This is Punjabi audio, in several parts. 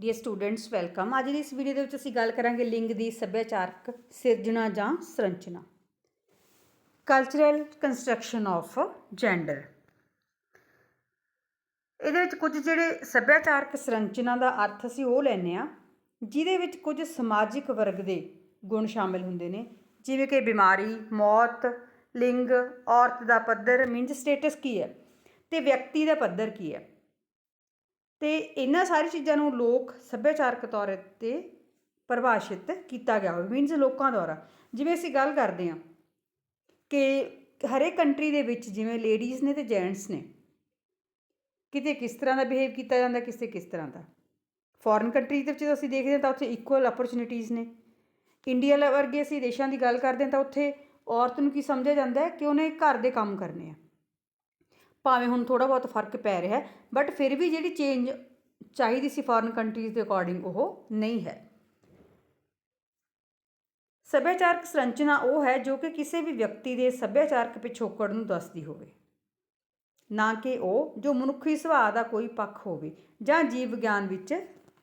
ਡੀਅਰ ਸਟੂਡੈਂਟਸ ਵੈਲਕਮ ਅੱਜ ਦੀ ਇਸ ਵੀਡੀਓ ਦੇ ਵਿੱਚ ਅਸੀਂ ਗੱਲ ਕਰਾਂਗੇ ਲਿੰਗ ਦੀ ਸੱਭਿਆਚਾਰਕ ਸਿਰਜਣਾ ਜਾਂ ਸੰਰਚਨਾ। ਕਲਚਰਲ ਕੰਸਟਰਕਸ਼ਨ ਆਫ ਜੈਂਡਰ ਇਹਦੇ ਵਿੱਚ ਕੁਝ ਜਿਹੜੇ ਸੱਭਿਆਚਾਰਕ ਸੰਰਚਨਾ ਦਾ ਅਰਥ ਅਸੀਂ ਉਹ ਲੈਂਦੇ ਆ ਜਿਹਦੇ ਵਿੱਚ ਕੁਝ ਸਮਾਜਿਕ ਵਰਗ ਦੇ ਗੁਣ ਸ਼ਾਮਿਲ ਹੁੰਦੇ ਨੇ। ਜਿਵੇਂ ਕਿ ਬਿਮਾਰੀ, ਮੌਤ, ਲਿੰਗ, ਔਰਤ ਦਾ ਪੱਧਰ ਮੀਨਸ ਸਟੇਟਸ ਕੀ ਹੈ ਤੇ ਵਿਅਕਤੀ ਦਾ ਪੱਧਰ ਕੀ ਹੈ। ਤੇ ਇਹਨਾਂ ਸਾਰੀ ਚੀਜ਼ਾਂ ਨੂੰ ਲੋਕ ਸੱਭਿਆਚਾਰਕ ਤੌਰ ਤੇ ਪਰਿਭਾਸ਼ਿਤ ਕੀਤਾ ਗਿਆ ਹੋਵੇ ਮੀਨਸ ਲੋਕਾਂ ਦੁਆਰਾ। ਜਿਵੇਂ ਅਸੀਂ ਗੱਲ ਕਰਦੇ ਹਾਂ ਕਿ ਹਰੇਕ ਕੰਟਰੀ ਦੇ ਵਿੱਚ ਜਿਵੇਂ ਲੇਡੀਜ਼ ਨੇ ਤੇ ਜੈਂਟਸ ਨੇ, ਕਿਤੇ ਕਿਸ ਤਰ੍ਹਾਂ ਦਾ ਬਿਹੇਵ ਕੀਤਾ ਜਾਂਦਾ, ਕਿਸੇ ਕਿਸ ਤਰ੍ਹਾਂ ਦਾ। ਫੋਰਨ ਕੰਟਰੀ ਦੇ ਵਿੱਚ ਜਦੋਂ ਅਸੀਂ ਦੇਖਦੇ ਹਾਂ ਤਾਂ ਉੱਥੇ ਇਕੁਅਲ ਅਪਰਚੁਨਿਟੀਜ਼ ਨੇ। ਇੰਡੀਆ ਲ- ਵਰਗੇ ਅਸੀਂ ਦੇਸ਼ਾਂ ਦੀ ਗੱਲ ਕਰਦੇ ਹਾਂ ਤਾਂ ਉੱਥੇ ਔਰਤ ਨੂੰ ਕੀ ਸਮਝਿਆ ਜਾਂਦਾ ਹੈ ਕਿ ਉਹਨੇ ਘਰ ਦੇ ਕੰਮ ਕਰਨੇ ਆ। ਭਾਵੇਂ ਹੁਣ ਥੋੜਾ ਬਹੁਤ ਫ਼ਰਕ ਪੈ ਰਿਹਾ ਬਟ ਫਿਰ ਵੀ ਜਿਹੜੀ ਚੇਂਜ ਚਾਹੀਦੀ ਸੀ ਫੋਰਨ ਕੰਟਰੀਜ਼ ਦੇ ਅਕੋਰਡਿੰਗ ਉਹ ਨਹੀਂ ਹੈ। ਸੱਭਿਆਚਾਰਕ ਸੰਰਚਨਾ ਉਹ ਹੈ ਜੋ ਕਿ ਕਿਸੇ ਵੀ ਵਿਅਕਤੀ ਦੇ ਸੱਭਿਆਚਾਰਕ ਪਿਛੋਕੜ ਨੂੰ ਦੱਸਦੀ ਹੋਵੇ। ਨਾ ਕਿ ਉਹ ਜੋ ਮਨੁੱਖੀ ਸੁਭਾਅ ਦਾ ਕੋਈ ਪੱਖ ਹੋਵੇ ਜਾਂ ਜੀਵ ਵਿਗਿਆਨ ਵਿੱਚ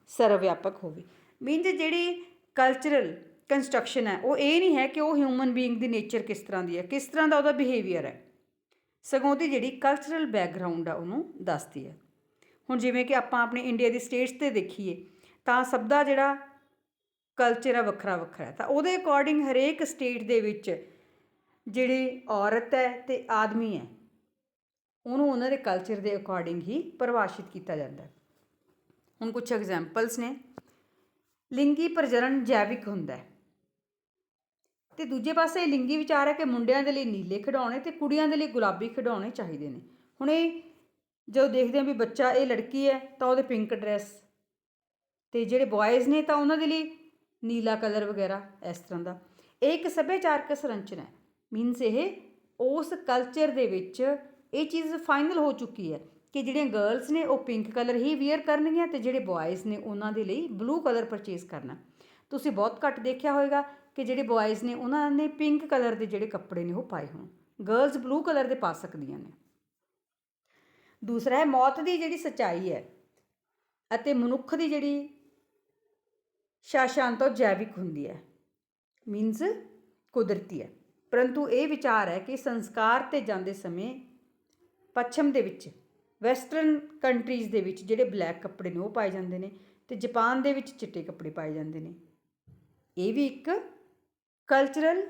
ਸਰਵਵਿਆਪਕ ਹੋਵੇ। ਮੀਨਸ ਜਿਹੜੀ ਕਲਚਰਲ ਕੰਸਟਰਕਸ਼ਨ ਹੈ, ਉਹ ਇਹ ਨਹੀਂ ਹੈ ਕਿ ਉਹ ਹਿਊਮਨ ਬੀਇੰਗ ਦੀ ਨੇਚਰ ਕਿਸ ਤਰ੍ਹਾਂ ਦੀ ਹੈ, ਕਿਸ ਤਰ੍ਹਾਂ ਦਾ ਉਹਦਾ ਬਿਹੇਵੀਅਰ ਹੈ। ਸਗੋਂ ਦੀ ਜਿਹੜੀ ਕਲਚਰਲ ਬੈਕਗ੍ਰਾਉਂਡ ਆ ਉਹਨੂੰ ਦੱਸਦੀ ਹੈ। ਹੁਣ ਜਿਵੇਂ ਕਿ ਆਪਾਂ ਆਪਣੇ ਇੰਡੀਆ ਦੀ ਸਟੇਟਸ ਤੇ ਦੇਖੀਏ, ਤਾਂ ਸਭ ਦਾ ਜਿਹੜਾ ਕਲਚਰ ਆ ਵੱਖਰਾ ਵੱਖਰਾ ਤਾਂ ਉਹਦੇ ਅਕੋਰਡਿੰਗ ਹਰੇਕ ਸਟੇਟ ਦੇ ਵਿੱਚ ਜਿਹੜੀ ਔਰਤ ਹੈ ਤੇ ਆਦਮੀ ਹੈ, ਉਹਨੂੰ ਉਹਨਾਂ ਦੇ ਕਲਚਰ ਦੇ ਅਕੋਰਡਿੰਗ ਹੀ ਪਰਿਭਾਸ਼ਿਤ ਕੀਤਾ ਜਾਂਦਾ ਹੈ। ਹੁਣ ਕੁਝ ਐਗਜ਼ਾਮਪਲਸ ਨੇ। ਲਿੰਗੀ ਪ੍ਰਜਨਨ ਜੈਵਿਕ ਹੁੰਦਾ ਹੈ। ਤੇ ਦੂਜੇ ਪਾਸੇ ਲਿੰਗੀ ਵਿਚਾਰ ਹੈ ਕਿ ਮੁੰਡਿਆਂ ਦੇ ਲਈ ਨੀਲੇ ਖਿਡੌਣੇ ਤੇ ਕੁੜੀਆਂ ਦੇ ਲਈ ਗੁਲਾਬੀ ਖਿਡੌਣੇ ਚਾਹੀਦੇ ਨੇ। ਹੁਣ ਇਹ ਜਦੋਂ ਦੇਖਦੇ ਹਾਂ ਵੀ ਬੱਚਾ, ਇਹ ਲੜਕੀ ਹੈ ਤਾਂ ਉਹਦੇ ਪਿੰਕ ਡਰੈਸ ਤੇ ਜਿਹੜੇ ਬॉयਜ਼ ਨੇ ਤਾਂ ਉਹਨਾਂ ਦੇ ਲਈ ਨੀਲਾ ਕਲਰ ਵਗੈਰਾ ਇਸ ਤਰ੍ਹਾਂ ਦਾ। ਇਹ ਇੱਕ ਸੱਭਿਆਚਾਰਕ ਸੰਰਚਨਾ ਹੈ। ਮੀਨਸ ਇਹ ਉਸ ਕਲਚਰ ਦੇ ਵਿੱਚ ਇਹ ਚੀਜ਼ ਫਾਈਨਲ ਹੋ ਚੁੱਕੀ ਹੈ ਕਿ ਜਿਹੜੀਆਂ ਗਰਲਸ ਨੇ ਉਹ ਪਿੰਕ ਕਲਰ ਹੀ ਵੇਅਰ ਕਰਨਗੀਆਂ ਤੇ ਜਿਹੜੇ ਬॉयਜ਼ ਨੇ ਉਹਨਾਂ ਦੇ ਲਈ ਬਲੂ ਕਲਰ ਪਰਚੇਸ ਕਰਨਾ। ਤੁਸੀਂ ਬਹੁਤ ਘੱਟ ਦੇਖਿਆ ਹੋਵੇਗਾ ਕਿ ਜਿਹੜੇ ਬॉयਜ਼ ਨੇ, ਉਹਨਾਂ ਨੇ ਪਿੰਕ ਕਲਰ ਦੇ ਜਿਹੜੇ ਕੱਪੜੇ ਨੇ ਉਹ ਪਾਏ ਹੋਣ। ਗਰਲਜ਼ ਬਲੂ ਕਲਰ ਦੇ ਪਾ ਸਕਦੀਆਂ ਨੇ। ਦੂਸਰਾ ਹੈ, ਮੌਤ ਦੀ ਜਿਹੜੀ ਸਚਾਈ ਹੈ ਅਤੇ ਮਨੁੱਖ ਦੀ ਜਿਹੜੀ ਸ਼ਾਸ਼ਾਂਤੋ ਜੈਵਿਕ ਹੁੰਦੀ ਹੈ ਮੀਨਸ ਕੁਦਰਤੀ ਹੈ। ਪਰੰਤੂ ਇਹ ਵਿਚਾਰ ਹੈ ਕਿ ਸੰਸਕਾਰ ਤੇ ਜਾਂਦੇ ਸਮੇਂ ਪੱਛਮ ਦੇ ਵਿੱਚ ਵੈਸਟਰਨ ਕੰਟਰੀਜ਼ ਦੇ ਵਿੱਚ ਜਿਹੜੇ ਬਲੈਕ ਕੱਪੜੇ ਨੇ ਉਹ ਪਾਏ ਜਾਂਦੇ ਨੇ ਤੇ ਜਾਪਾਨ ਦੇ ਵਿੱਚ ਚਿੱਟੇ ਕੱਪੜੇ ਪਾਏ ਜਾਂਦੇ ਨੇ। ਇਹ ਵੀ ਇੱਕ ਕਲਚਰਲ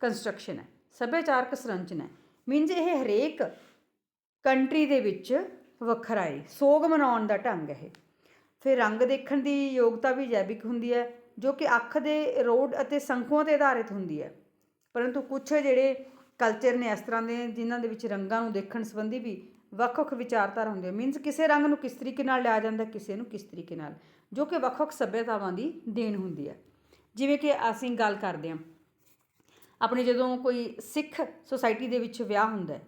ਕੰਸਟਰਕਸ਼ਨ ਹੈ, ਸੱਭਿਆਚਾਰਕ ਸੰਰਚਨਾ ਹੈ। ਮੀਨਸ ਇਹ ਹਰੇਕ ਕੰਟਰੀ ਦੇ ਵਿੱਚ ਵੱਖਰਾ ਹੈ, ਸੋਗ ਮਨਾਉਣ ਦਾ ਢੰਗ ਹੈ ਇਹ। ਫਿਰ ਰੰਗ ਦੇਖਣ ਦੀ ਯੋਗਤਾ ਵੀ ਜੈਵਿਕ ਹੁੰਦੀ ਹੈ, ਜੋ ਕਿ ਅੱਖ ਦੇ ਰੋਡ ਅਤੇ ਸੰਖੂਆਂ ਤੇ ਆਧਾਰਿਤ ਹੁੰਦੀ ਹੈ। ਪਰੰਤੂ ਕੁਝ ਜਿਹੜੇ ਕਲਚਰ ਨੇ ਇਸ ਤਰ੍ਹਾਂ ਦੇ, ਜਿਨ੍ਹਾਂ ਦੇ ਵਿੱਚ ਰੰਗਾਂ ਨੂੰ ਦੇਖਣ ਸੰਬੰਧੀ ਵੀ ਵੱਖ-ਵੱਖ ਵਿਚਾਰਧਾਰਾ ਹੁੰਦੇ ਮੀਨਸ ਕਿਸੇ ਰੰਗ ਨੂੰ ਕਿਸ ਤਰੀਕੇ ਨਾਲ ਲਿਆ ਜਾਂਦਾ, ਕਿਸੇ ਨੂੰ ਕਿਸ ਤਰੀਕੇ ਨਾਲ, ਜੋ ਕਿ ਵੱਖ-ਵੱਖ ਸੱਭਿਅਤਾਵਾਂ ਦੀ ਦੇਣ ਹੁੰਦੀ ਹੈ। ਜਿਵੇਂ ਕਿ ਅਸੀਂ ਗੱਲ ਕਰਦੇ ਹਾਂ, ਆਪਣੇ ਜਦੋਂ ਕੋਈ ਸਿੱਖ ਸੁਸਾਇਟੀ ਦੇ ਵਿੱਚ ਵਿਆਹ ਹੁੰਦਾ ਹੈ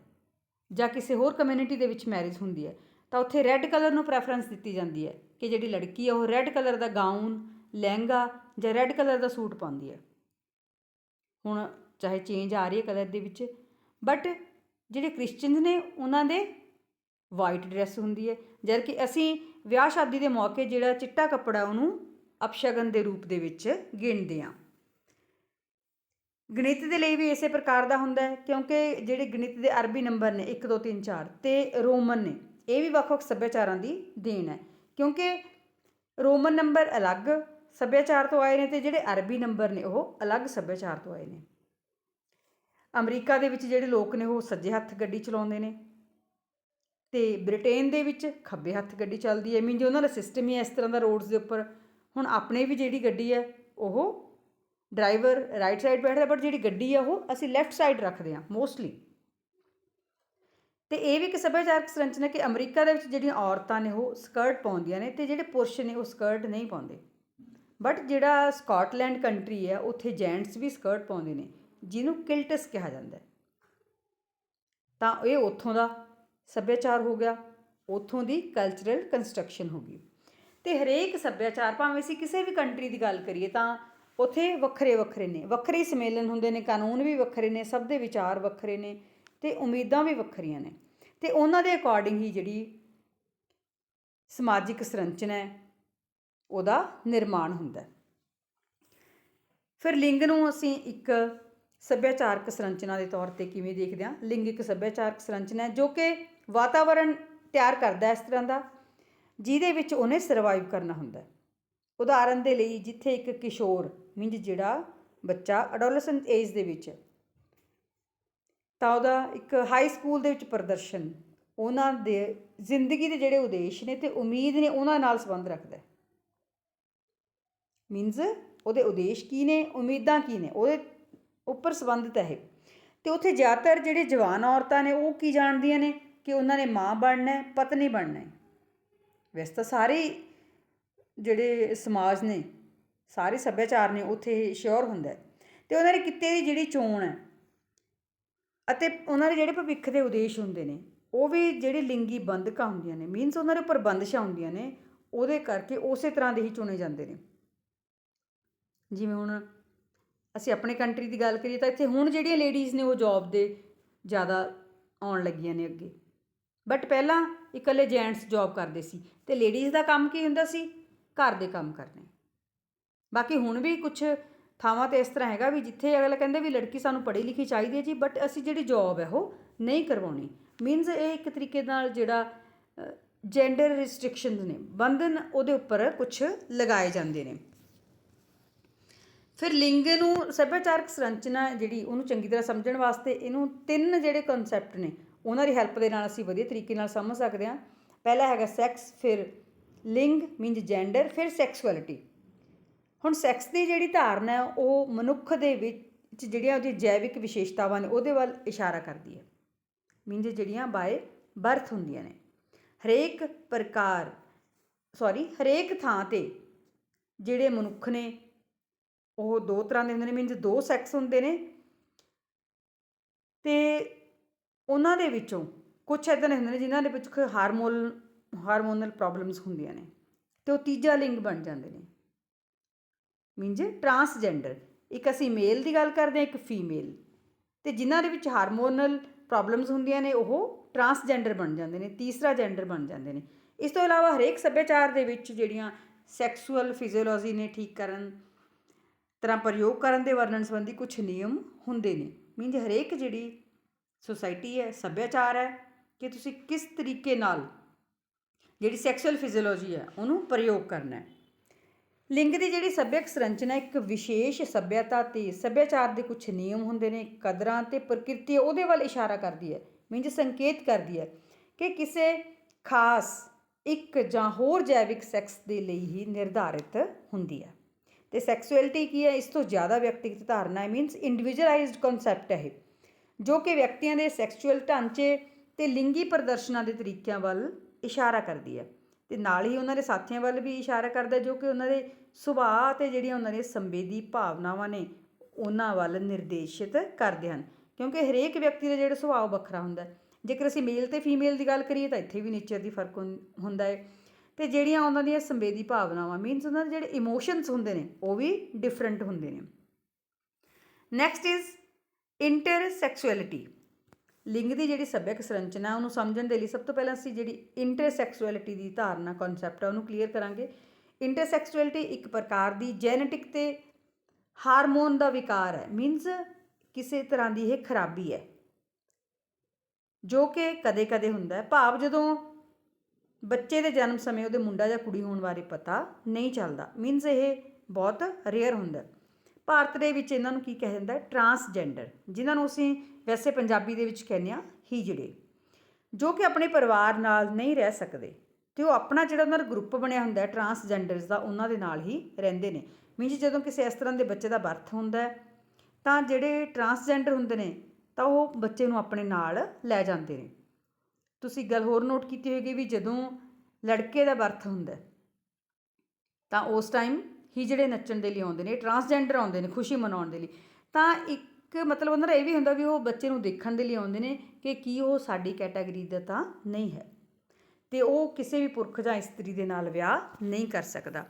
ਜਾਂ ਕਿਸੇ ਹੋਰ ਕਮਿਊਨਿਟੀ ਦੇ ਵਿੱਚ ਮੈਰਿਜ ਹੁੰਦੀ ਹੈ, ਤਾਂ ਉੱਥੇ ਰੈੱਡ ਕਲਰ ਨੂੰ ਪ੍ਰੈਫਰੈਂਸ ਦਿੱਤੀ ਜਾਂਦੀ ਹੈ ਕਿ ਜਿਹੜੀ ਲੜਕੀ ਹੈ ਉਹ ਰੈੱਡ ਕਲਰ ਦਾ ਗਾਊਨ ਲਹਿੰਗਾ ਜਾਂ ਰੈੱਡ ਕਲਰ ਦਾ ਸੂਟ ਪਾਉਂਦੀ ਹੈ। ਹੁਣ ਚਾਹੇ ਚੇਂਜ ਆ ਰਹੀ ਹੈ ਕਲਰ ਦੇ ਵਿੱਚ ਬਟ ਜਿਹੜੇ ਕ੍ਰਿਸਚੀਅਨਸ ਨੇ ਉਹਨਾਂ ਦੇ ਵਾਈਟ ਡਰੈਸ ਹੁੰਦੀ ਹੈ ਜਦ ਕਿ ਅਸੀਂ ਵਿਆਹ ਸ਼ਾਦੀ ਦੇ ਮੌਕੇ ਜਿਹੜਾ ਚਿੱਟਾ ਕੱਪੜਾ ਉਹਨੂੰ ਅਪਸ਼ਗਨ ਦੇ ਰੂਪ ਦੇ ਵਿੱਚ ਗਿਣਦੇ ਹਾਂ। ਗਣਿਤ ਦੇ ਲਈ ਵੀ ਇਸੇ ਪ੍ਰਕਾਰ ਦਾ ਹੁੰਦਾ ਹੈ, ਕਿਉਂਕਿ ਜਿਹੜੇ ਗਣਿਤ ਦੇ ਅਰਬੀ ਨੰਬਰ ਨੇ 1 2 3 4 ਤੇ ਰੋਮਨ ਨੇ, ਇਹ ਵੀ ਵੱਖ-ਵੱਖ ਸੱਭਿਆਚਾਰਾਂ ਦੀ ਦੇਣ ਹੈ। ਕਿਉਂਕਿ ਰੋਮਨ ਨੰਬਰ ਅਲੱਗ ਸੱਭਿਆਚਾਰ ਤੋਂ ਆਏ ਨੇ ਤੇ ਜਿਹੜੇ ਅਰਬੀ ਨੰਬਰ ਨੇ, ਉਹ ਅਲੱਗ ਸੱਭਿਆਚਾਰ ਤੋਂ ਆਏ ਨੇ। ਅਮਰੀਕਾ ਦੇ ਵਿੱਚ ਜਿਹੜੇ ਲੋਕ ਨੇ, ਉਹ ਸੱਜੇ ਹੱਥ ਗੱਡੀ ਚਲਾਉਂਦੇ ਨੇ ਤੇ ਬ੍ਰਿਟੇਨ ਦੇ ਵਿੱਚ ਖੱਬੇ ਹੱਥ ਗੱਡੀ ਚੱਲਦੀ ਹੈ। ਮੀਨ ਜੇ ਉਹਨਾਂ ਦਾ ਸਿਸਟਮ ਹੀ ਹੈ ਇਸ ਤਰ੍ਹਾਂ ਦਾ ਰੋਡਸ ਦੇ ਉੱਪਰ ਹੁਣ ਆਪਣੇ ਵੀ ਜਿਹੜੀ ਗੱਡੀ ਹੈ, ਉਹ ਡਰਾਈਵਰ ਰਾਈਟ ਸਾਈਡ ਬੈਠਦਾ ਬਟ ਜਿਹੜੀ ਗੱਡੀ ਆ, ਉਹ ਅਸੀਂ ਲੈਫਟ ਸਾਈਡ ਰੱਖਦੇ ਹਾਂ ਮੋਸਟਲੀ ਤੇ ਇਹ ਵੀ ਇੱਕ ਸੱਭਿਆਚਾਰਕ ਸੰਰਚਨਾ ਕਿ ਅਮਰੀਕਾ ਦੇ ਵਿੱਚ ਜਿਹੜੀਆਂ ਔਰਤਾਂ ਨੇ, ਉਹ ਸਕਰਟ ਪਾਉਂਦੀਆਂ ਨੇ ਤੇ ਜਿਹੜੇ ਪੁਰਸ਼ ਨੇ, ਉਹ ਸਕਰਟ ਨਹੀਂ ਪਾਉਂਦੇ। ਬਟ ਜਿਹੜਾ ਸਕਾਟਲੈਂਡ ਕੰਟਰੀ ਹੈ, ਉੱਥੇ ਜੈਂਟਸ ਵੀ ਸਕਰਟ ਪਾਉਂਦੇ ਨੇ, ਜਿਹਨੂੰ ਕਿਲਟਸ ਕਿਹਾ ਜਾਂਦਾ ਹੈ। ਤਾਂ ਇਹ ਉੱਥੋਂ ਦਾ ਸੱਭਿਆਚਾਰ ਹੋ ਗਿਆ, ਉੱਥੋਂ ਦੀ ਕਲਚਰਲ ਕੰਸਟਰਕਸ਼ਨ ਹੋ ਗਈ। ਤੇ ਹਰੇਕ ਸੱਭਿਆਚਾਰ, ਭਾਵੇਂ ਅਸੀਂ ਕਿਸੇ ਵੀ ਕੰਟਰੀ ਦੀ ਗੱਲ ਕਰੀਏ ਤਾਂ ਉੱਥੇ ਵੱਖਰੇ ਵੱਖਰੇ ਨੇ, ਵੱਖਰੇ ਸਮੇਲਨ ਹੁੰਦੇ ਨੇ, ਕਾਨੂੰਨ ਵੀ ਵੱਖਰੇ ਨੇ, ਸਭ ਦੇ ਵਿਚਾਰ ਵੱਖਰੇ ਨੇ ਤੇ ਉਮੀਦਾਂ ਵੀ ਵੱਖਰੀਆਂ ਨੇ। ਤੇ ਉਹਨਾਂ ਦੇ ਅਕੋਰਡਿੰਗ ਹੀ ਜਿਹੜੀ ਸਮਾਜਿਕ ਸੰਰਚਨਾ ਹੈ, ਉਹਦਾ ਨਿਰਮਾਣ ਹੁੰਦਾ ਹੈ। ਫਿਰ ਲਿੰਗ ਨੂੰ ਅਸੀਂ ਇੱਕ ਸੱਭਿਆਚਾਰਕ ਸੰਰਚਨਾ ਦੇ ਤੌਰ ਤੇ ਕਿਵੇਂ ਦੇਖਦੇ ਹਾਂ? ਲਿੰਗ ਇੱਕ ਸੱਭਿਆਚਾਰਕ ਸੰਰਚਨਾ ਹੈ ਜੋ ਕਿ ਵਾਤਾਵਰਣ ਤਿਆਰ ਕਰਦਾ ਇਸ ਤਰ੍ਹਾਂ ਦਾ। ਜਿਹਦੇ ਵਿੱਚ ਉਹਨੇ ਸਰਵਾਈਵ ਕਰਨਾ ਹੁੰਦਾ ਹੈ। ਉਦਾਹਰਨ ਦੇ ਲਈ ਜਿੱਥੇ ਇੱਕ ਕਿਸ਼ੋਰ, ਮੀਨਜ ਜਿਹੜਾ ਬੱਚਾ ਅਡੋਲਸੈਂਟ ਏਜ ਦੇ ਵਿੱਚ ਤਾਂ ਉਹਦਾ ਇੱਕ ਹਾਈ ਸਕੂਲ ਦੇ ਵਿੱਚ ਪ੍ਰਦਰਸ਼ਨ, ਉਹਨਾਂ ਦੇ ਜ਼ਿੰਦਗੀ ਦੇ ਜਿਹੜੇ ਉਦੇਸ਼ ਨੇ ਤੇ ਉਮੀਦ ਨੇ ਉਹਨਾਂ ਨਾਲ ਸੰਬੰਧ ਰੱਖਦਾ ਹੈ। ਮੀਨਸ ਉਹਦੇ ਉਦੇਸ਼ ਕੀ ਨੇ, ਉਮੀਦਾਂ ਕੀ ਨੇ, ਉਹਦੇ ਉੱਪਰ ਸੰਬੰਧਿਤ ਹੈ ਇਹ। ਤੇ ਉੱਥੇ ਜ਼ਿਆਦਾਤਰ ਜਿਹੜੇ ਜਵਾਨ ਔਰਤਾਂ ਨੇ ਉਹ ਕੀ ਜਾਣਦੀਆਂ ਨੇ? ਕਿ ਉਹਨਾਂ ਨੇ ਮਾਂ ਬਣਨਾ ਹੈ, ਪਤਨੀ ਬਣਨਾ ਹੈ। ਵੈਸੇ ਤਾਂ ਸਾਰੇ ਜਿਹੜੇ ਸਮਾਜ ਨੇ, ਸਾਰੇ ਸੱਭਿਆਚਾਰ ਨੇ, ਉੱਥੇ ਸ਼ੋਰ ਹੁੰਦਾ ਹੈ। ਤੇ ਉਹਨਾਂ ਦੇ ਕਿੱਤੇ ਦੀ ਜਿਹੜੀ ਚੋਣ ਹੈ ਅਤੇ ਉਹਨਾਂ ਦੇ ਜਿਹੜੇ ਭਵਿੱਖ ਦੇ ਉਦੇਸ਼ ਹੁੰਦੇ ਨੇ, ਉਹ ਵੀ ਜਿਹੜੇ ਲਿੰਗੀ ਬੰਧਕਾਂ ਹੁੰਦੀਆਂ ਨੇ ਮੀਨਸ ਉਹਨਾਂ ਦੇ ਉੱਪਰ ਬੰਦਸ਼ਾਂ ਹੁੰਦੀਆਂ ਨੇ, ਉਹਦੇ ਕਰਕੇ ਉਸੇ ਤਰ੍ਹਾਂ ਦੇ ਹੀ ਚੁਣੇ ਜਾਂਦੇ ਨੇ। ਜਿਵੇਂ ਹੁਣ ਅਸੀਂ ਆਪਣੇ ਕੰਟਰੀ ਦੀ ਗੱਲ ਕਰੀਏ ਤਾਂ ਇੱਥੇ ਹੁਣ ਜਿਹੜੀਆਂ ਲੇਡੀਜ਼ ਨੇ ਉਹ ਜੌਬ ਦੇ ਜ਼ਿਆਦਾ ਆਉਣ ਲੱਗੀਆਂ ਨੇ ਅੱਗੇ। ਬਟ ਪਹਿਲਾਂ ਇਕੱਲੇ ਜੈਂਟਸ ਜੌਬ ਕਰਦੇ ਸੀ। ਤੇ ਲੇਡੀਜ਼ ਦਾ ਕੰਮ ਕੀ ਹੁੰਦਾ ਸੀ? ਘਰ ਦੇ ਕੰਮ ਕਰਨੇ ਬਾਕੀ ਹੁਣ ਵੀ ਕੁਝ ਥਾਵਾਂ ਤੇ ਇਸ ਤਰ੍ਹਾਂ ਹੈਗਾ ਵੀ ਜਿੱਥੇ ਅਗਲਾ ਕਹਿੰਦੇ ਵੀ ਲੜਕੀ ਸਾਨੂੰ ਪੜ੍ਹੀ ਲਿਖੀ ਚਾਹੀਦੀ ਹੈ ਜੀ ਬਟ ਅਸੀਂ ਜਿਹੜੀ ਜੌਬ ਹੈ ਉਹ ਨਹੀਂ ਕਰਵਾਉਣੀ। ਮੀਨਸ ਇਹ ਇੱਕ ਤਰੀਕੇ ਨਾਲ ਜਿਹੜਾ ਜੈਂਡਰ ਰਿਸਟ੍ਰਿਕਸ਼ਨਸ ਨੇ, ਬੰਧਨ ਉਹਦੇ ਉੱਪਰ ਕੁਝ ਲਗਾਏ ਜਾਂਦੇ ਨੇ। ਫਿਰ ਲਿੰਗ ਨੂੰ ਸੱਭਿਆਚਾਰਕ ਸੰਰਚਨਾ ਜਿਹੜੀ ਉਹਨੂੰ ਚੰਗੀ ਤਰ੍ਹਾਂ ਸਮਝਣ ਵਾਸਤੇ ਇਹਨੂੰ ਤਿੰਨ ਜਿਹੜੇ ਕਨਸੈਪਟ ਨੇ ਉਹਨਾਂ ਦੀ ਹੈਲਪ ਦੇ ਨਾਲ ਅਸੀਂ ਵਧੀਆ ਤਰੀਕੇ ਨਾਲ ਸਮਝ ਸਕਦੇ ਹਾਂ। ਪਹਿਲਾ ਹੈਗਾ ਸੈਕਸ ਫਿਰ ਲਿੰਗ ਮੀਨਸ ਜੈਂਡਰ ਫਿਰ ਸੈਕਸੁਅਲਿਟੀ ਹੁਣ ਸੈਕਸ ਦੀ ਜਿਹੜੀ ਧਾਰਨਾ ਹੈ, ਉਹ ਮਨੁੱਖ ਦੇ ਵਿੱਚ ਜਿਹੜੀਆਂ ਉਹਦੀ ਜੈਵਿਕ ਵਿਸ਼ੇਸ਼ਤਾਵਾਂ ਨੇ, ਉਹਦੇ ਵੱਲ ਇਸ਼ਾਰਾ ਕਰਦੀ ਹੈ। ਮੀਨਸ ਜਿਹੜੀਆਂ ਬਾਏ ਬਰਥ ਹੁੰਦੀਆਂ ਨੇ। ਹਰੇਕ ਪ੍ਰਕਾਰ ਸੌਰੀ ਹਰੇਕ ਥਾਂ ਤੇ ਜਿਹੜੇ ਮਨੁੱਖ ਨੇ, ਉਹ ਦੋ ਤਰ੍ਹਾਂ ਦੇ ਹੁੰਦੇ ਨੇ ਮੀਨਸ ਦੋ ਸੈਕਸ ਹੁੰਦੇ ਨੇ। ਤੇ ਉਹਨਾਂ ਦੇ ਵਿੱਚੋਂ ਕੁਝ ਇਦਾਂ ਦੇ ਹੁੰਦੇ ਨੇ ਜਿਨ੍ਹਾਂ ਦੇ ਵਿੱਚ ਹਾਰਮੋਨ, ਹਾਰਮੋਨਲ ਪ੍ਰੋਬਲਮਸ ਹੁੰਦੀਆਂ ਨੇ ਤੇ ਉਹ ਤੀਜਾ ਲਿੰਗ ਬਣ ਜਾਂਦੇ ਨੇ। ਮੀਨਜ਼ ਟਰਾਂਸਜੈਂਡਰ ਇੱਕ ਅਸੀਂ ਮੇਲ ਦੀ ਗੱਲ ਕਰਦੇ ਹਾਂ, ਇੱਕ ਫੀਮੇਲ ਤੇ ਜਿਨ੍ਹਾਂ ਦੇ ਵਿੱਚ ਹਾਰਮੋਨਲ ਪ੍ਰੋਬਲਮਸ ਹੁੰਦੀਆਂ ਨੇ, ਉਹ ਟਰਾਂਸਜੈਂਡਰ ਬਣ ਜਾਂਦੇ ਨੇ, ਤੀਸਰਾ ਜੈਂਡਰ ਬਣ ਜਾਂਦੇ ਨੇ। ਇਸ ਤੋਂ ਇਲਾਵਾ ਹਰੇਕ ਸੱਭਿਆਚਾਰ ਦੇ ਵਿੱਚ ਜਿਹੜੀਆਂ ਸੈਕਸੁਅਲ ਫਿਜ਼ੀਓਲੋਜੀ ਨੇ ਠੀਕ ਕਰਨ, ਤਰ੍ਹਾਂ ਪ੍ਰਯੋਗ ਕਰਨ ਦੇ ਵਰਣਨ ਸੰਬੰਧੀ ਕੁਝ ਨਿਯਮ ਹੁੰਦੇ ਨੇ। ਮੀਨਜ਼ ਹਰੇਕ ਜਿਹੜੀ ਸੋਸਾਇਟੀ ਹੈ, ਸੱਭਿਆਚਾਰ ਹੈ ਕਿ ਤੁਸੀਂ ਕਿਸ ਤਰੀਕੇ ਨਾਲ ਜਿਹੜੀ ਸੈਕਸੁਅਲ ਫਿਜ਼ੀਓਲੋਜੀ ਹੈ ਉਹਨੂੰ ਪ੍ਰਯੋਗ ਕਰਨਾ ਹੈ। ਲਿੰਗ ਦੀ ਜਿਹੜੀ ਸੱਭਿਅਕ ਸੰਰਚਨਾ ਇੱਕ ਵਿਸ਼ੇਸ਼ ਸੱਭਿਅਤਾ ਤੇ ਸੱਭਿਆਚਾਰ ਦੇ ਕੁਝ ਨਿਯਮ ਹੁੰਦੇ ਨੇ, ਕਦਰਾਂ ਤੇ ਪ੍ਰਕਿਰਤੀ ਉਹਦੇ ਵੱਲ ਇਸ਼ਾਰਾ ਕਰਦੀ ਹੈ, ਮੀਨਸ ਸੰਕੇਤ ਕਰਦੀ ਹੈ ਕਿ ਕਿਸੇ ਖਾਸ ਇੱਕ ਜਾਂ ਹੋਰ ਜੈਵਿਕ ਸੈਕਸ ਦੇ ਲਈ ਹੀ ਨਿਰਧਾਰਿਤ ਹੁੰਦੀ ਹੈ। ਤੇ ਸੈਕਸੁਅਲਿਟੀ ਕੀ ਹੈ? ਇਸ ਤੋਂ ਜ਼ਿਆਦਾ ਵਿਅਕਤੀਗਤ ਧਾਰਨਾ ਹੈ, ਮੀਨਸ ਇੰਡੀਵਿਜੂਅਲਾਈਜ਼ਡ ਕਨਸੈਪਟ ਹੈ ਇਹ। ਜੋ ਕਿ ਵਿਅਕਤੀਆਂ ਦੇ ਸੈਕਸੁਅਲ ਢਾਂਚੇ ਤੇ ਲਿੰਗੀ ਪ੍ਰਦਰਸ਼ਨਾਂ ਦੇ ਤਰੀਕਿਆਂ ਵੱਲ ਇਸ਼ਾਰਾ ਕਰਦੀ ਹੈ। ਤੇ ਨਾਲ ਹੀ ਉਹਨਾਂ ਦੇ ਸਾਥੀਆਂ ਵੱਲ ਵੀ ਇਸ਼ਾਰਾ ਕਰਦਾ ਜੋ ਕਿ ਉਹਨਾਂ ਦੇ ਸੁਭਾਅ ਤੇ ਜਿਹੜੀਆਂ ਉਹਨਾਂ ਦੀਆਂ ਸੰਵੇਦੀ ਭਾਵਨਾਵਾਂ ਨੇ, ਉਹਨਾਂ ਵੱਲ ਨਿਰਦੇਸ਼ਿਤ ਕਰਦੇ ਹਨ। ਕਿਉਂਕਿ ਹਰੇਕ ਵਿਅਕਤੀ ਦਾ ਜਿਹੜਾ ਸੁਭਾਅ ਵੱਖਰਾ ਹੁੰਦਾ ਜੇਕਰ ਅਸੀਂ ਮੇਲ ਤੇ ਫੀਮੇਲ ਦੀ ਗੱਲ ਕਰੀਏ ਤਾਂ ਇੱਥੇ ਵੀ ਨੇਚਰ ਦੀ ਫ਼ਰਕ ਹੁੰਦਾ ਹੈ। ਤੇ ਜਿਹੜੀਆਂ ਉਹਨਾਂ ਦੀਆਂ ਸੰਵੇਦੀ ਭਾਵਨਾਵਾਂ ਮੀਨਸ ਉਹਨਾਂ ਦੇ ਜਿਹੜੇ ਇਮੋਸ਼ਨਸ ਹੁੰਦੇ ਨੇ, ਉਹ ਵੀ ਡਿਫਰੈਂਟ ਹੁੰਦੇ ਨੇ। Next is intersexuality. ਲਿੰਗ ਦੀ ਜਿਹੜੀ ਸੱਭਿਅਕ ਸੰਰਚਨਾ, ਉਹਨੂੰ ਸਮਝਣ ਦੇ ਲਈ ਸਭ ਤੋਂ ਪਹਿਲਾਂ ਅਸੀਂ ਜਿਹੜੀ ਇੰਟਰਸੈਕਸੁਅਲਿਟੀ ਦੀ ਧਾਰਨਾ ਕਨਸੈਪਟ ਆ, ਉਹਨੂੰ ਕਲੀਅਰ ਕਰਾਂਗੇ। ਇੰਟਰਸੈਕਸੁਅਲਿਟੀ ਇੱਕ ਪ੍ਰਕਾਰ ਦੀ ਜੈਨੇਟਿਕ ਤੇ ਹਾਰਮੋਨ ਦਾ ਵਿਕਾਰ ਹੈ। ਮੀਨਸ ਕਿਸੇ ਤਰ੍ਹਾਂ ਦੀ ਇਹ ਖਰਾਬੀ ਹੈ। ਜੋ ਕਿ ਕਦੇ-ਕਦੇ ਹੁੰਦਾ ਹੈ। ਭਾਵ ਜਦੋਂ ਬੱਚੇ ਦੇ ਜਨਮ ਸਮੇਂ ਉਹਦੇ ਮੁੰਡਾ ਜਾਂ ਕੁੜੀ ਹੋਣ ਬਾਰੇ ਪਤਾ ਨਹੀਂ ਚੱਲਦਾ। ਮੀਨਸ ਇਹ ਬਹੁਤ ਰੇਅਰ ਹੁੰਦਾ ਭਾਰਤ ਦੇ ਵਿੱਚ ਇਹਨਾਂ ਨੂੰ ਕੀ ਕਿਹਾ ਜਾਂਦਾ ਟਰਾਂਸਜੈਂਡਰ ਜਿਨ੍ਹਾਂ ਨੂੰ ਅਸੀਂ ਵੈਸੇ ਪੰਜਾਬੀ ਦੇ ਵਿੱਚ ਕਹਿੰਦੇ ਆ ਹੀਜੜੇ ਜੋ ਕਿ ਆਪਣੇ ਪਰਿਵਾਰ ਨਾਲ ਨਹੀਂ ਰਹਿ ਸਕਦੇ ਤੇ ਉਹ ਆਪਣਾ ਜਿਹੜਾ ਉਹਨਾਂ ਦਾ ਗਰੁੱਪ ਬਣਿਆ ਹੁੰਦਾ ਹੈ ਟਰਾਂਸਜੈਂਡਰਸ ਦਾ, ਉਹਨਾਂ ਦੇ ਨਾਲ ਹੀ ਰਹਿੰਦੇ ਨੇ। ਮੀਨਸ ਜਦੋਂ ਕਿਸੇ ਇਸ ਤਰ੍ਹਾਂ ਦੇ ਬੱਚੇ ਦਾ ਬਰਥ ਹੁੰਦਾ ਹੈ, ਤਾਂ ਜਿਹੜੇ ਟਰਾਂਸਜੈਂਡਰ ਹੁੰਦੇ ਨੇ, ਤਾਂ ਉਹ ਬੱਚੇ ਨੂੰ ਆਪਣੇ ਨਾਲ ਲੈ ਜਾਂਦੇ ਨੇ। ਤੁਸੀਂ ਗੱਲ ਹੋਰ ਨੋਟ ਕੀਤੀ ਹੋਵੇਗੀ ਵੀ ਜਦੋਂ ਲੜਕੇ ਦਾ ਬਰਥ ਹੁੰਦਾ ਤਾਂ ਉਸ ਟਾਈਮ ਹੀ ਜਿਹੜੇ ਨੱਚਣ ਦੇ ਲਈ ਆਉਂਦੇ ਨੇ ਟਰਾਂਸਜੈਂਡਰ ਆਉਂਦੇ ਨੇ, ਖੁਸ਼ੀ ਮਨਾਉਣ ਦੇ ਲਈ। ਤਾਂ ਇੱਕ ਮਤਲਬ ਉਹਨਾਂ ਦਾ ਇਹ ਵੀ ਹੁੰਦਾ ਵੀ ਉਹ ਬੱਚੇ ਨੂੰ ਦੇਖਣ ਦੇ ਲਈ ਆਉਂਦੇ ਨੇ ਕਿ ਕੀ ਉਹ ਸਾਡੀ ਕੈਟਾਗਰੀ ਦਾ ਤਾਂ ਨਹੀਂ ਹੈ। ਤੇ ਉਹ ਕਿਸੇ ਵੀ ਪੁਰਖ ਜਾਂ ਇਸਤਰੀ ਦੇ ਨਾਲ ਵਿਆਹ ਨਹੀਂ ਕਰ ਸਕਦਾ।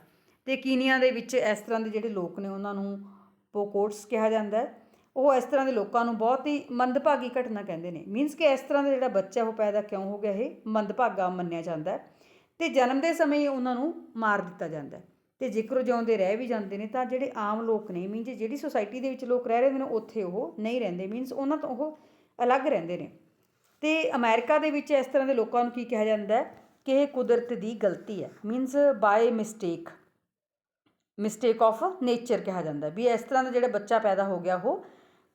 ਤੇ ਕੀਨੀਆ ਦੇ ਵਿੱਚ ਇਸ ਤਰ੍ਹਾਂ ਦੇ ਜਿਹੜੇ ਲੋਕ ਨੇ, ਉਹਨਾਂ ਨੂੰ ਪੋਕੋਟਸ ਕਿਹਾ ਜਾਂਦਾ ਹੈ। ਉਹ ਇਸ ਤਰ੍ਹਾਂ ਦੇ ਲੋਕਾਂ ਨੂੰ ਬਹੁਤ ਹੀ ਮੰਦਭਾਗੀ ਘਟਨਾ ਕਹਿੰਦੇ ਨੇ। ਮੀਨਸ ਕਿ ਇਸ ਤਰ੍ਹਾਂ ਦਾ ਜਿਹੜਾ ਬੱਚਾ ਉਹ ਪੈਦਾ ਕਿਉਂ ਹੋ ਗਿਆ ਇਹ ਮੰਦਭਾਗਾ ਮੰਨਿਆ ਜਾਂਦਾ ਹੈ। ਤੇ ਜਨਮ ਦੇ ਸਮੇਂ ਹੀ ਉਹਨਾਂ ਨੂੰ ਮਾਰ ਦਿੱਤਾ ਜਾਂਦਾ ਹੈ। ਤੇ ਜੇਕਰ ਉਹ ਜਿਉਂਦੇ ਰਹਿ ਵੀ ਜਾਂਦੇ ਨੇ, ਤਾਂ ਜਿਹੜੇ ਆਮ ਲੋਕ ਨੇ ਮੀਨਸ ਜਿਹੜੀ ਸੁਸਾਇਟੀ ਦੇ ਵਿੱਚ ਲੋਕ ਰਹਿ ਰਹੇ ਨੇ, ਉੱਥੇ ਉਹ ਨਹੀਂ ਰਹਿੰਦੇ। ਮੀਨਸ ਉਹਨਾਂ ਤੋਂ ਉਹ ਅਲੱਗ ਰਹਿੰਦੇ ਨੇ। ਤੇ ਅਮਰੀਕਾ ਦੇ ਵਿੱਚ ਇਸ ਤਰ੍ਹਾਂ ਦੇ ਲੋਕਾਂ ਨੂੰ ਕੀ ਕਿਹਾ ਜਾਂਦਾ ਹੈ ਕਿ ਇਹ ਕੁਦਰਤ ਦੀ ਗਲਤੀ ਹੈ। Means by mistake mistake of nature ਕਿਹਾ ਜਾਂਦਾ ਵੀ ਇਸ ਤਰ੍ਹਾਂ ਦਾ ਜਿਹੜਾ ਬੱਚਾ ਪੈਦਾ ਹੋ ਗਿਆ, ਉਹ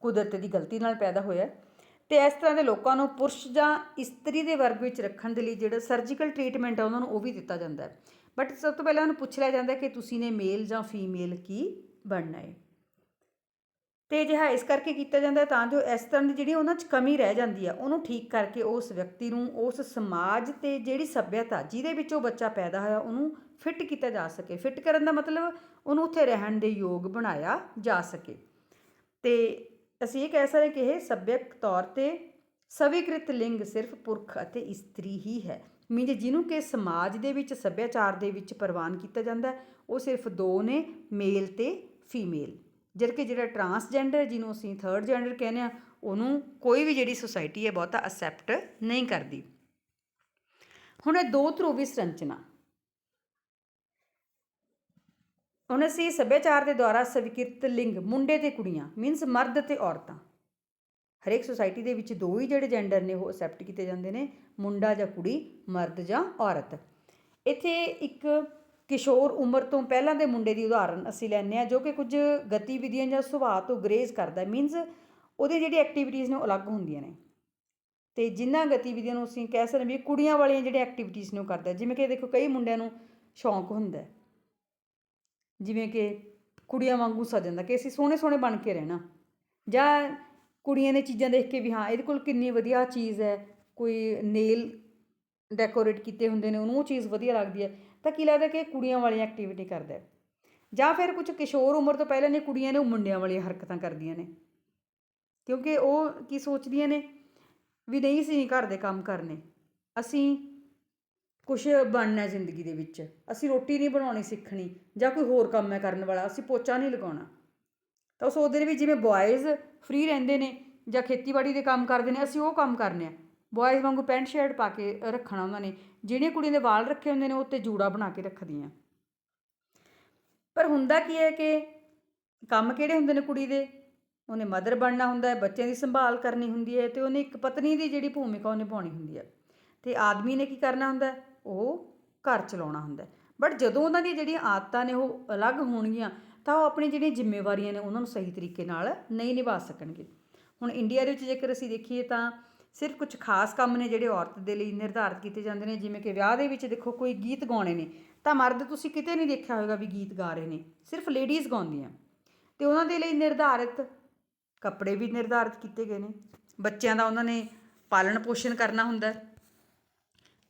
ਕੁਦਰਤ ਦੀ ਗਲਤੀ ਨਾਲ ਪੈਦਾ ਹੋਇਆ ਹੈ। ਤੇ ਇਸ ਤਰ੍ਹਾਂ ਦੇ ਲੋਕਾਂ ਨੂੰ ਪੁਰਸ਼ ਜਾਂ ਇਸਤਰੀ ਦੇ ਵਰਗ ਵਿੱਚ ਰੱਖਣ ਦੇ ਲਈ ਜਿਹੜਾ ਸਰਜੀਕਲ ਟ੍ਰੀਟਮੈਂਟ ਹੈ, ਉਹਨਾਂ ਨੂੰ ਉਹ ਵੀ ਦਿੱਤਾ ਜਾਂਦਾ ਹੈ। ਬਟ ਸਭ ਤੋਂ ਪਹਿਲਾਂ ਉਹਨੂੰ ਪੁੱਛ ਲਿਆ ਜਾਂਦਾ ਕਿ ਤੁਸੀਂ ਨੇ ਮੇਲ ਜਾਂ ਫੀਮੇਲ ਕੀ ਬਣਨਾ ਹੈ। ਤੇ ਅਜਿਹਾ ਇਸ ਕਰਕੇ ਕੀਤਾ ਜਾਂਦਾ ਤਾਂ ਜੋ ਇਸ ਤਰ੍ਹਾਂ ਦੀ ਜਿਹੜੀ ਉਹਨਾਂ 'ਚ ਕਮੀ ਰਹਿ ਜਾਂਦੀ ਆ, ਉਹਨੂੰ ਠੀਕ ਕਰਕੇ ਉਸ ਵਿਅਕਤੀ ਨੂੰ, ਉਸ ਸਮਾਜ ਤੇ ਜਿਹੜੀ ਸੱਭਿਅਤਾ ਜਿਹਦੇ ਵਿੱਚ ਉਹ ਬੱਚਾ ਪੈਦਾ ਹੋਇਆ, ਉਹਨੂੰ ਫਿੱਟ ਕੀਤਾ ਜਾ ਸਕੇ। ਫਿੱਟ ਕਰਨ ਦਾ ਮਤਲਬ ਉਹਨੂੰ ਉੱਥੇ ਰਹਿਣ ਦੇ ਯੋਗ ਬਣਾਇਆ ਜਾ ਸਕੇ। ਤੇ ਅਸੀਂ ਇਹ ਕਹਿ ਸਕਦੇ ਕਿ ਇਹ ਸੱਭਿਅਕ ਤੌਰ ਤੇ ਸਵੀਕ੍ਰਿਤ ਲਿੰਗ ਸਿਰਫ ਪੁਰਖ ਅਤੇ ਇਸਤਰੀ ਹੀ ਹੈ। ਮੀਨਜ਼ ਜਿਹਨੂੰ ਕਿ ਸਮਾਜ ਦੇ ਵਿੱਚ, ਸੱਭਿਆਚਾਰ ਦੇ ਵਿੱਚ ਪ੍ਰਵਾਨ ਕੀਤਾ ਜਾਂਦਾ ਉਹ ਸਿਰਫ ਦੋ ਨੇ ਮੇਲ ਤੇ ਫੀਮੇਲ ਜਦਕਿ ਜਿਹੜਾ ਟਰਾਂਸਜੈਂਡਰ ਜਿਹਨੂੰ ਅਸੀਂ ਥਰਡ ਜੈਂਡਰ ਕਹਿੰਦੇ ਆ ਉਹਨੂੰ ਕੋਈ ਵੀ ਜਿਹੜੀ ਸੁਸਾਇਟੀ ਹੈ ਬਹੁਤਾ ਅਸੈਪਟ ਨਹੀਂ ਕਰਦੀ। ਹੁਣ ਇਹ ਦੋ ਧਰੂਵੀ ਸੰਰਚਨਾ। ਹੁਣ ਅਸੀਂ ਸੱਭਿਆਚਾਰ ਦੇ ਦੁਆਰਾ ਸਵੀਕ੍ਰਿਤ ਲਿੰਗ, ਮੁੰਡੇ ਤੇ ਕੁੜੀਆਂ, ਮੀਨਸ ਮਰਦ ਤੇ ਔਰਤਾਂ। ਹਰੇਕ ਸੁਸਾਇਟੀ ਦੇ ਵਿੱਚ ਦੋ ਹੀ ਜਿਹੜੇ ਜੈਂਡਰ ਨੇ ਉਹ ਅਸੈਪਟ ਕੀਤੇ ਜਾਂਦੇ ਨੇ, ਮੁੰਡਾ ਜਾਂ ਕੁੜੀ, ਮਰਦ ਜਾਂ ਔਰਤ। ਇੱਥੇ ਇੱਕ ਕਿਸ਼ੋਰ ਉਮਰ ਤੋਂ ਪਹਿਲਾਂ ਦੇ ਮੁੰਡੇ ਦੀ ਉਦਾਹਰਨ ਅਸੀਂ ਲੈਂਦੇ ਆ ਜੋ ਕਿ ਕੁਝ ਗਤੀਵਿਧੀਆਂ ਜਾਂ ਸੁਭਾਅ ਤੋਂ ਗਰੇਜ਼ ਕਰਦਾ ਮੀਨਸ ਉਹਦੇ ਜਿਹੜੀ ਐਕਟੀਵਿਟੀਜ਼ ਨੇ ਉਹ ਅਲੱਗ ਹੁੰਦੀਆਂ ਨੇ। ਤੇ ਜਿਨ੍ਹਾਂ ਗਤੀਵਿਧੀਆਂ ਨੂੰ ਅਸੀਂ ਕਹਿ ਸਕਦੇ ਵੀ ਕੁੜੀਆਂ ਵਾਲੀਆਂ ਜਿਹੜੀਆਂ ਐਕਟੀਵਿਟੀਜ਼ ਨੇ ਉਹ ਕਰਦਾ ਜਿਵੇਂ ਕਿ ਦੇਖੋ ਕਈ ਮੁੰਡਿਆਂ ਨੂੰ ਸ਼ੌਂਕ ਹੁੰਦਾ ਜਿਵੇਂ ਕਿ ਕੁੜੀਆਂ ਵਾਂਗੂ ਸਜਣ ਦਾ ਕਿ ਅਸੀਂ ਸੋਹਣੇ ਸੋਹਣੇ ਬਣ ਕੇ ਰਹਿਣਾ। ਜਾਂ ਕੁੜੀਆਂ ਨੇ ਚੀਜ਼ਾਂ ਦੇਖ ਕੇ ਵੀ ਹਾਂ, ਇਹਦੇ ਕੋਲ ਕਿੰਨੀ ਵਧੀਆ ਚੀਜ਼ ਹੈ। ਕੋਈ ਨੇਲ ਡੈਕੋਰੇਟ ਕੀਤੇ ਹੁੰਦੇ ਨੇ, ਉਹਨੂੰ ਉਹ ਚੀਜ਼ ਵਧੀਆ ਲੱਗਦੀ ਹੈ। ਤਾਂ ਕੀ ਲੱਗਦਾ ਕਿ ਕੁੜੀਆਂ ਵਾਲੀਆਂ ਐਕਟੀਵਿਟੀ ਕਰਦਾ ਹੈ। ਜਾਂ ਫਿਰ ਕੁਝ ਕਿਸ਼ੋਰ ਉਮਰ ਤੋਂ ਪਹਿਲਾਂ ਦੀਆਂ ਕੁੜੀਆਂ ਨੇ ਉਹ ਮੁੰਡਿਆਂ ਵਾਲੀਆਂ ਹਰਕਤਾਂ ਕਰਦੀਆਂ ਨੇ। ਕਿਉਂਕਿ ਉਹ ਕੀ ਸੋਚਦੀਆਂ ਨੇ ਵੀ ਨਹੀਂ ਸੀ ਘਰ ਦੇ ਕੰਮ ਕਰਨੇ। ਅਸੀਂ ਕੁਛ ਬਣਨਾ ਜ਼ਿੰਦਗੀ ਦੇ ਵਿੱਚ। ਅਸੀਂ ਰੋਟੀ ਨਹੀਂ ਬਣਾਉਣੀ ਸਿੱਖਣੀ ਜਾਂ ਕੋਈ ਹੋਰ ਕੰਮ ਹੈ ਕਰਨ ਵਾਲਾ। ਅਸੀਂ ਪੋਚਾ ਨਹੀਂ ਲਗਾਉਣਾ। ਤਾਂ ਉਹ ਸੋਚਦੇ ਨੇ ਵੀ ਜਿਵੇਂ ਬॉयਜ਼ ਫ੍ਰੀ ਰਹਿੰਦੇ ਨੇ ਜਾਂ ਖੇਤੀਬਾੜੀ ਦੇ ਕੰਮ ਕਰਦੇ ਨੇ, ਅਸੀਂ ਉਹ ਕੰਮ ਕਰਨੇ ਆ। ਬॉयਜ਼ ਵਾਂਗੂ ਪੈਂਟ ਸ਼ਰਟ ਪਾ ਕੇ ਰੱਖਣਾ ਉਹਨਾਂ ਨੇ। ਜਿਹੜੀਆਂ ਕੁੜੀਆਂ ਦੇ ਵਾਲ ਰੱਖੇ ਹੁੰਦੇ ਨੇ, ਉਹ 'ਤੇ ਜੂੜਾ ਬਣਾ ਕੇ ਰੱਖਦੀਆਂ। ਪਰ ਹੁੰਦਾ ਕੀ ਹੈ ਕਿ ਕੰਮ ਕਿਹੜੇ ਹੁੰਦੇ ਨੇ ਕੁੜੀ ਦੇ? ਉਹਨੇ ਮਦਰ ਬਣਨਾ ਹੁੰਦਾ ਹੈ, ਬੱਚਿਆਂ ਦੀ ਸੰਭਾਲ ਕਰਨੀ ਹੁੰਦੀ ਹੈ ਤੇ ਉਹਨੇ ਇੱਕ ਪਤਨੀ ਦੀ ਜਿਹੜੀ ਭੂਮਿਕਾ ਉਹ ਨਿਭਾਉਣੀ ਹੁੰਦੀ ਹੈ। ਤੇ ਆਦਮੀ ਨੇ ਕੀ ਕਰਨਾ ਹੁੰਦਾ ਉਹ ਘਰ ਚਲਾਉਣਾ ਹੁੰਦਾ ਬਟ ਜਦੋਂ ਉਹਨਾਂ ਦੀਆਂ ਜਿਹੜੀਆਂ ਆਦਤਾਂ ਨੇ ਉਹ ਅਲੱਗ ਹੋਣਗੀਆਂ, ਤਾਂ ਉਹ ਆਪਣੀ ਜਿਹੜੀਆਂ ਜ਼ਿੰਮੇਵਾਰੀਆਂ ਨੇ ਉਹਨਾਂ ਨੂੰ ਸਹੀ ਤਰੀਕੇ ਨਾਲ ਨਹੀਂ ਨਿਭਾ ਸਕਣਗੇ। ਹੁਣ ਇੰਡੀਆ ਦੇ ਵਿੱਚ ਜੇਕਰ ਅਸੀਂ ਦੇਖੀਏ ਤਾਂ ਸਿਰਫ ਕੁਝ ਖਾਸ ਕੰਮ ਨੇ ਜਿਹੜੇ ਔਰਤ ਦੇ ਲਈ ਨਿਰਧਾਰਤ ਕੀਤੇ ਜਾਂਦੇ ਨੇ, ਜਿਵੇਂ ਕਿ ਵਿਆਹ ਦੇ ਵਿੱਚ ਦੇਖੋ ਕੋਈ ਗੀਤ ਗਾਉਣੇ ਨੇ, ਤਾਂ ਮਰਦ ਤੁਸੀਂ ਕਿਤੇ ਨਹੀਂ ਦੇਖਿਆ ਹੋਵੇਗਾ ਵੀ ਗੀਤ ਗਾ ਰਹੇ ਨੇ, ਸਿਰਫ ਲੇਡੀਜ਼ ਗਾਉਂਦੀਆਂ। ਤੇ ਉਹਨਾਂ ਦੇ ਲਈ ਨਿਰਧਾਰਿਤ ਕੱਪੜੇ ਵੀ ਨਿਰਧਾਰਿਤ ਕੀਤੇ ਗਏ ਨੇ, ਬੱਚਿਆਂ ਦਾ ਉਹਨਾਂ ਨੇ ਪਾਲਣ ਪੋਸ਼ਣ ਕਰਨਾ ਹੁੰਦਾ ਹੈ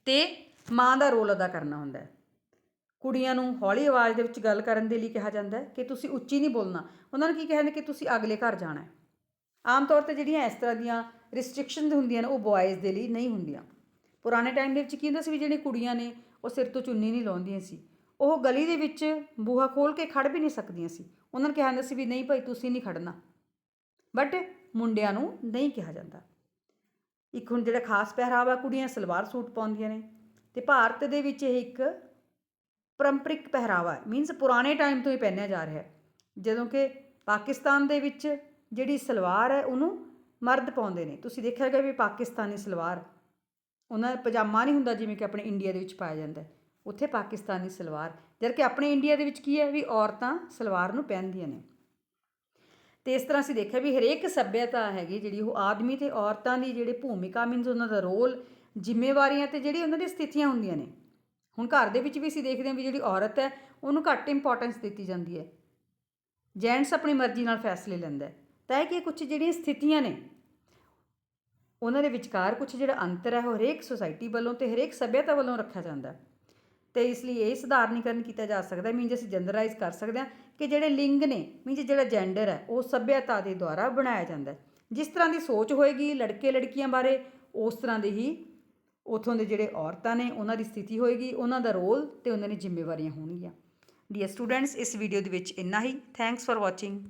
ਤੇ ਮਾਂ ਦਾ ਰੋਲ ਅਦਾ ਕਰਨਾ ਹੁੰਦਾ ਕੁੜੀਆਂ ਨੂੰ ਹੌਲੀ ਆਵਾਜ਼ ਦੇ ਵਿੱਚ ਗੱਲ ਕਰਨ ਦੇ ਲਈ ਕਿਹਾ ਜਾਂਦਾ ਹੈ ਕਿ ਤੁਸੀਂ ਉੱਚੀ ਨਹੀਂ ਬੋਲਣਾ। ਉਹਨਾਂ ਨੂੰ ਕੀ ਕਹਿੰਦੇ ਕਿ ਤੁਸੀਂ ਅਗਲੇ ਘਰ ਜਾਣਾ ਹੈ। ਆਮ ਤੌਰ ਤੇ ਜਿਹੜੀਆਂ ਇਸ ਤਰ੍ਹਾਂ ਦੀਆਂ ਰਿਸਟ੍ਰਿਕਸ਼ਨਸ ਹੁੰਦੀਆਂ ਨੇ, ਉਹ ਬॉयਜ਼ ਦੇ ਲਈ ਨਹੀਂ ਹੁੰਦੀਆਂ। ਪੁਰਾਣੇ ਟਾਈਮ ਦੇ ਵਿੱਚ ਕੀ ਹੁੰਦਾ ਸੀ ਵੀ ਜਿਹੜੀਆਂ ਕੁੜੀਆਂ ਨੇ, ਉਹ ਸਿਰ ਤੋਂ ਚੁੰਨੀ ਨਹੀਂ ਲਾਉਂਦੀਆਂ ਸੀ। ਉਹ ਗਲੀ ਦੇ ਵਿੱਚ ਬੂਹਾ ਖੋਲ ਕੇ ਖੜ ਵੀ ਨਹੀਂ ਸਕਦੀਆਂ ਸੀ। ਉਹਨਾਂ ਨੂੰ ਕਿਹਾ ਜਾਂਦਾ ਸੀ ਵੀ ਨਹੀਂ ਭਾਈ, ਤੁਸੀਂ ਨਹੀਂ ਖੜਨਾ ਬਟ ਮੁੰਡਿਆਂ ਨੂੰ ਨਹੀਂ ਕਿਹਾ ਜਾਂਦਾ। ਇੱਕ ਹੁਣ ਜਿਹੜਾ ਖਾਸ ਪਹਿਰਾਵਾ ਕੁੜੀਆਂ ਸਲਵਾਰ ਸੂਟ ਪਾਉਂਦੀਆਂ ਨੇ। ਤੇ ਭਾਰਤ ਦੇ ਵਿੱਚ ਇਹ ਇੱਕ ਪਰੰਪਰਿਕ ਪਹਿਰਾਵਾ ਮੀਨਸ ਪੁਰਾਣੇ ਟਾਈਮ ਤੋਂ ਹੀ ਪਹਿਨਿਆ ਜਾ ਰਿਹਾ ਜਦੋਂ ਕਿ ਪਾਕਿਸਤਾਨ ਦੇ ਵਿੱਚ ਜਿਹੜੀ ਸਲਵਾਰ ਹੈ, ਉਹਨੂੰ ਮਰਦ ਪਾਉਂਦੇ ਨੇ। ਤੁਸੀਂ ਦੇਖਿਆ ਹੋਵੇਗਾ ਵੀ ਪਾਕਿਸਤਾਨੀ ਸਲਵਾਰ, ਉਹਨਾਂ ਦਾ ਪਜਾਮਾ ਨਹੀਂ ਹੁੰਦਾ ਜਿਵੇਂ ਕਿ ਆਪਣੇ ਇੰਡੀਆ ਦੇ ਵਿੱਚ ਪਾਇਆ ਜਾਂਦਾ ਉੱਥੇ ਪਾਕਿਸਤਾਨੀ ਸਲਵਾਰ, ਜਦ ਕਿ ਆਪਣੇ ਇੰਡੀਆ ਦੇ ਵਿੱਚ ਕੀ ਹੈ ਵੀ ਔਰਤਾਂ ਸਲਵਾਰ ਨੂੰ ਪਹਿਨਦੀਆਂ ਨੇ। ਤੇ ਇਸ ਤਰ੍ਹਾਂ ਅਸੀਂ ਦੇਖਿਆ ਵੀ ਹਰੇਕ ਸੱਭਿਅਤਾ ਹੈਗੀ ਜਿਹੜੀ, ਉਹ ਆਦਮੀ ਤੇ ਔਰਤਾਂ ਦੀ ਜਿਹੜੀ ਭੂਮਿਕਾ ਮੀਨਸ ਉਹਨਾਂ ਦਾ ਰੋਲ, ਜ਼ਿੰਮੇਵਾਰੀਆਂ ਤੇ ਜਿਹੜੀ ਉਹਨਾਂ ਦੀ ਸਥਿਤੀਆਂ ਹੁੰਦੀਆਂ ਨੇ। ਹੁਣ ਘਰ ਦੇ ਵਿੱਚ ਵੀ ਅਸੀਂ ਦੇਖਦੇ ਹਾਂ ਵੀ ਜਿਹੜੀ ਔਰਤ ਹੈ, ਉਹਨੂੰ ਘੱਟ ਇੰਪੋਰਟੈਂਸ ਦਿੱਤੀ ਜਾਂਦੀ ਹੈ। ਜੈਂਟਸ ਆਪਣੀ ਮਰਜ਼ੀ ਨਾਲ ਫੈਸਲੇ ਲੈਂਦਾ ਹੈ। ਤਾਂ ਇਹ ਕਿ ਕੁਝ ਜਿਹੜੀਆਂ ਸਥਿਤੀਆਂ ਨੇ, ਉਹਨਾਂ ਦੇ ਵਿਚਕਾਰ ਕੁਝ ਜਿਹੜਾ ਅੰਤਰ ਹੈ, ਉਹ ਹਰੇਕ ਸੁਸਾਇਟੀ ਵੱਲੋਂ ਤੇ ਹਰੇਕ ਸੱਭਿਅਤਾ ਵੱਲੋਂ ਰੱਖਿਆ ਜਾਂਦਾ ਹੈ। ਤੇ ਇਸ ਲਈ ਇਹ ਸੁਧਾਰਨੀਕਰਨ ਕੀਤਾ ਜਾ ਸਕਦਾ ਮੀਨਸ ਅਸੀਂ ਜਨਰਲਾਈਜ਼ ਕਰ ਸਕਦੇ ਹਾਂ ਕਿ ਜਿਹੜੇ ਲਿੰਗ ਨੇ ਮੀਨਸ ਜਿਹੜਾ ਜੈਂਡਰ ਹੈ, ਉਹ ਸੱਭਿਅਤਾ ਦੇ ਦੁਆਰਾ ਬਣਾਇਆ ਜਾਂਦਾ ਜਿਸ ਤਰ੍ਹਾਂ ਦੀ ਸੋਚ ਹੋਏਗੀ ਲੜਕੇ ਲੜਕੀਆਂ ਬਾਰੇ, ਉਸ ਤਰ੍ਹਾਂ ਦੇ ਹੀ ਉਥੋਂ ਦੇ ਜਿਹੜੇ ਔਰਤਾਂ ਨੇ, ਉਹਨਾਂ ਦੀ ਸਥਿਤੀ ਹੋਏਗੀ, ਉਹਨਾਂ ਦਾ ਰੋਲ ਤੇ ਉਹਨਾਂ ਦੀ ਜ਼ਿੰਮੇਵਾਰੀਆਂ ਹੋਣਗੀਆਂ। ਡੀਅਰ ਸਟੂਡੈਂਟਸ ਇਸ ਵੀਡੀਓ ਦੇ ਵਿੱਚ ਇੰਨਾ ਹੀ। Thanks for watching